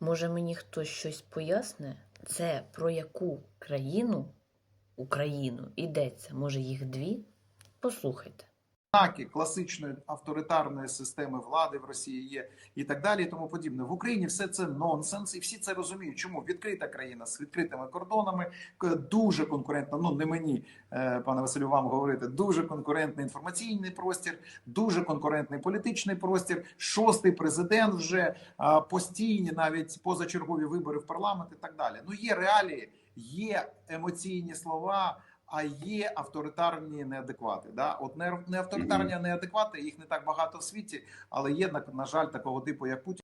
Може, мені хтось щось поясне? Це про яку країну, Україну йдеться? Може, їх дві? Послухайте. Ознаки класичної авторитарної системи влади в Росії є і так далі, і тому подібне. В Україні все це нонсенс, і всі це розуміють. Чому відкрита країна з відкритими кордонами, дуже конкурентна. Ну не мені, е, пане Василю, вам говорити. Дуже конкурентний інформаційний простір, дуже конкурентний політичний простір. Шостий президент вже постійні, навіть позачергові вибори в парламент і так далі. Ну є реалії, є емоційні слова. А є авторитарні неадеквати. Да? От не, не авторитарні а неадеквати, їх не так багато в світі, але є, на, на жаль, такого типу, як Путін.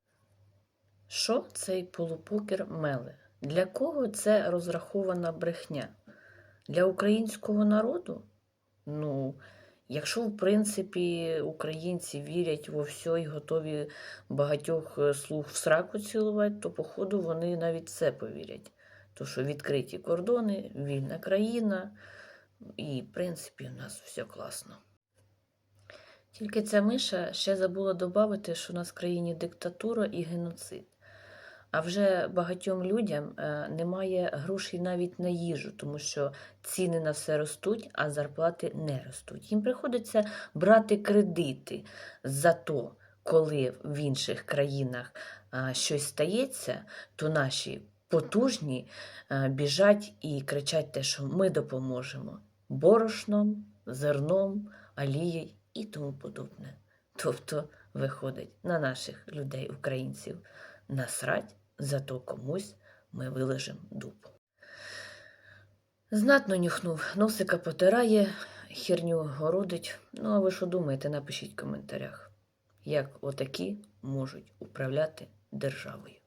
Що цей полупокер меле? Для кого це розрахована брехня? Для українського народу? Ну, якщо в принципі українці вірять во все і готові багатьох е, слуг в сраку цілувати, то походу вони навіть це повірять. То що відкриті кордони, вільна країна, і в принципі у нас все класно. Тільки ця миша ще забула додати, що у нас в країні диктатура і геноцид. А вже багатьом людям е, немає грошей навіть на їжу, тому що ціни на все ростуть, а зарплати не ростуть. Їм приходиться брати кредити за то, коли в інших країнах щось стається, то наші потужні е, біжать і кричать те, що ми допоможемо борошном, зерном, алією і тому подобне. Тобто виходить на наших людей, українців, насрать, зато комусь ми вилежимо дупу. Знатно нюхнув, носика потирає, херню городить. Ну, а ви що думаєте, напишіть в коментарях, як отакі можуть управляти державою.